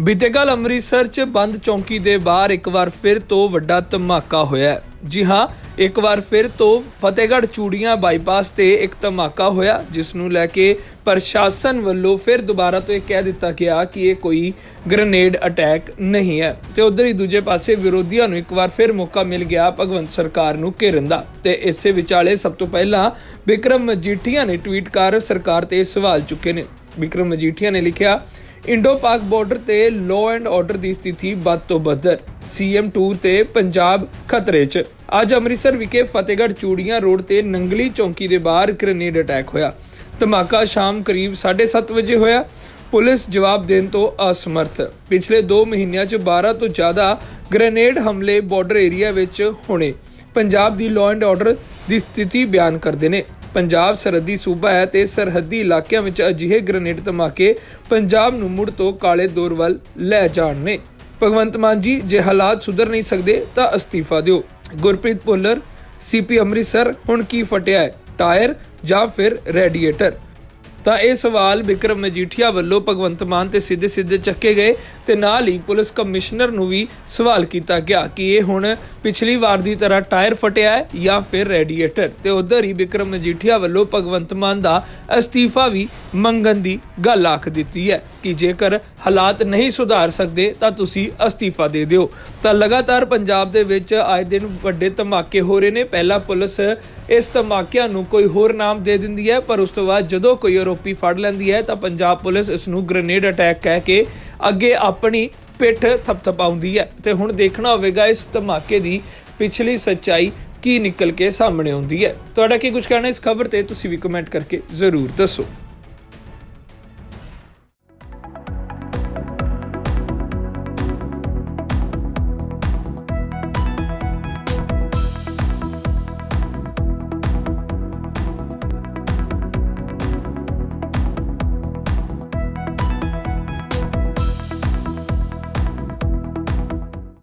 ਬੀਤੇ ਕੱਲ ਅੰਮ੍ਰਿਤਸਰ 'ਚ ਬੰਦ ਚੌਂਕੀ ਦੇ ਬਾਹਰ ਇੱਕ ਵਾਰ ਫਿਰ ਤੋਂ ਵੱਡਾ ਧਮਾਕਾ ਹੋਇਆ ਜੀ ਹਾਂ, ਇੱਕ ਵਾਰ ਫਿਰ ਤੋਂ ਫਤਿਹਗੜ੍ਹ ਚੂੜੀਆਂ ਬਾਈਪਾਸ ਤੇ ਇੱਕ ਧਮਾਕਾ ਹੋਇਆ, ਜਿਸ ਨੂੰ ਲੈ ਕੇ ਪ੍ਰਸ਼ਾਸਨ ਵੱਲੋਂ ਫਿਰ ਦੁਬਾਰਾ ਤੋਂ ਇਹ ਕਹਿ ਦਿੱਤਾ ਗਿਆ ਕਿ ਇਹ ਕੋਈ ਗ੍ਰੇਨੇਡ ਅਟੈਕ ਨਹੀਂ ਹੈ। ਤੇ ਉਧਰ ਹੀ ਦੂਜੇ ਪਾਸੇ ਵਿਰੋਧੀਆਂ ਨੂੰ ਇੱਕ ਵਾਰ ਫਿਰ ਮੌਕਾ ਮਿਲ ਗਿਆ ਭਗਵੰਤ ਸਰਕਾਰ ਨੂੰ ਘੇਰਨ ਦਾ। ਤੇ ਇਸੇ ਵਿਚਾਲੇ ਸਭ ਤੋਂ ਪਹਿਲਾਂ ਵਿਕਰਮ ਮਜੀਠੀਆ ਨੇ ਟਵੀਟ ਕਰ ਸਰਕਾਰ ਤੇ ਸਵਾਲ ਚੁੱਕੇ ਨੇ। ਵਿਕਰਮ ਮਜੀਠੀਆ ਨੇ ਲਿਖਿਆ ਇੰਡੋ ਪਾਕ ਬਾਰਡਰ ਤੇ ਲਾਅ ਐਂਡ ਆਰਡਰ ਦੀ ਸਥਿਤੀ ਬਦ ਤੋਂ ਬਦਤਰ ਸੀਐਮ 2 ਤੇ ਪੰਜਾਬ ਖਤਰੇ 'ਚ। ਅੱਜ ਅੰਮ੍ਰਿਤਸਰ ਵਿਖੇ ਫਤਿਹਗੜ੍ਹ ਚੂੜੀਆਂ ਰੋਡ ਤੇ ਨੰਗਲੀ ਚੌਂਕੀ ਦੇ ਬਾਹਰ ਗ੍ਰੇਨੇਡ ਅਟੈਕ ਹੋਇਆ। ਧਮਾਕਾ ਸ਼ਾਮ ਕਰੀਬ 7:30 ਵਜੇ ਹੋਇਆ। ਪੁਲਿਸ ਜਵਾਬ ਦੇਣ ਤੋਂ ਅਸਮਰਥ। ਪਿਛਲੇ 2 ਮਹੀਨਿਆਂ 'ਚ 12 ਤੋਂ ਜ਼ਿਆਦਾ ਗ੍ਰੇਨੇਡ ਹਮਲੇ ਬਾਰਡਰ ਏਰੀਆ ਵਿੱਚ ਹੋਣੇ। ਪੰਜਾਬ ਦੀ ਲਾਅ ਐਂਡ ਆਰਡਰ ਦੀ ਸਥਿਤੀ ਬਿਆਨ ਕਰਦੇ ਨੇ। ਪੰਜਾਬ ਸਰਹੱਦੀ ਸੂਬਾ ਹੈ ਤੇ ਸਰਹੱਦੀ ਇਲਾਕਿਆਂ ਵਿੱਚ ਅਜਿਹੇ ਗ੍ਰੇਨੇਡ ਧਮਾਕੇ ਪੰਜਾਬ ਨੂੰ ਮੁੜ ਤੋਂ ਕਾਲੇ ਦੌਰ ਵੱਲ ਲੈ ਜਾਣ ਨੇ। ਭਗਵੰਤ ਮਾਨ ਜੀ, ਜੇ ਹਾਲਾਤ ਸੁਧਰ ਨਹੀਂ ਸਕਦੇ ਤਾਂ ਅਸਤੀਫਾ ਦਿਓ। ਗੁਰਪ੍ਰੀਤ ਭੁੱਲਰ ਸੀਪੀ ਅੰਮ੍ਰਿਤਸਰ, ਹੁਣ ਕੀ ਫਟਿਆ ਹੈ? ਟਾਇਰ ਜਾਂ ਫਿਰ ਰੇਡੀਏਟਰ ਤਾਂ ਇਹ ਸਵਾਲ ਵਿਕਰਮ ਮਜੀਠੀਆ ਵੱਲੋਂ ਭਗਵੰਤ ਮਾਨ ਤੇ ਸਿੱਧੇ ਸਿੱਧੇ ਚੱਕੇ ਗਏ ਤੇ ਨਾਲ ਹੀ ਪੁਲਿਸ ਕਮਿਸ਼ਨਰ ਨੂੰ ਵੀ ਸਵਾਲ ਕੀਤਾ ਗਿਆ ਕਿ ਇਹ ਹੁਣ ਪਿਛਲੀ ਵਾਰ ਦੀ ਤਰ੍ਹਾਂ ਟਾਇਰ ਫਟਿਆ ਹੈ ਜਾਂ ਫਿਰ ਰੇਡੀਏਟਰ। ਤੇ ਉਧਰ ਹੀ ਵਿਕਰਮ ਮਜੀਠੀਆ ਵੱਲੋਂ ਭਗਵੰਤ ਮਾਨ ਦਾ ਅਸਤੀਫਾ ਵੀ ਮੰਗਣ ਦੀ ਗੱਲ ਆਖ ਦਿੱਤੀ ਹੈ ਕਿ ਜੇਕਰ ਹਾਲਾਤ ਨਹੀਂ ਸੁਧਾਰ ਸਕਦੇ ਤਾਂ ਤੁਸੀਂ ਅਸਤੀਫਾ ਦੇ ਦਿਓ। ਤਾਂ ਲਗਾਤਾਰ ਪੰਜਾਬ ਦੇ ਵਿੱਚ ਆਏ ਦਿਨ ਵੱਡੇ ਧਮਾਕੇ ਹੋ ਰਹੇ ਨੇ। ਪਹਿਲਾਂ ਪੁਲਿਸ ਇਸ ਧਮਾਕਿਆਂ ਨੂੰ ਕੋਈ ਹੋਰ ਨਾਮ ਦੇ ਦਿੰਦੀ ਹੈ, ਪਰ ਉਸ ਤੋਂ ਬਾਅਦ ਜਦੋਂ ਕੋਈ ਆਰੋਪੀ ਫੜ ਲੈਂਦੀ ਹੈ ਤਾਂ ਪੰਜਾਬ ਪੁਲਿਸ ਇਸ ਨੂੰ ਗ੍ਰੇਨੇਡ ਅਟੈਕ ਕਹਿ ਕੇ ਅੱਗੇ ਆਪਣੀ ਪਿੱਠ ਥਪਥਪਾਉਂਦੀ ਹੈ। ਤੇ ਹੁਣ ਦੇਖਣਾ ਹੋਵੇਗਾ ਇਸ ਧਮਾਕੇ ਦੀ ਪਿਛਲੀ ਸੱਚਾਈ ਕੀ ਨਿਕਲ ਕੇ ਸਾਹਮਣੇ ਆਉਂਦੀ ਹੈ। ਤੁਹਾਡਾ ਕੀ ਕੁਝ ਕਹਿਣਾ ਇਸ ਖਬਰ ਤੇ ਤੁਸੀਂ ਵੀ ਕਮੈਂਟ ਕਰਕੇ ਜ਼ਰੂਰ ਦੱਸੋ।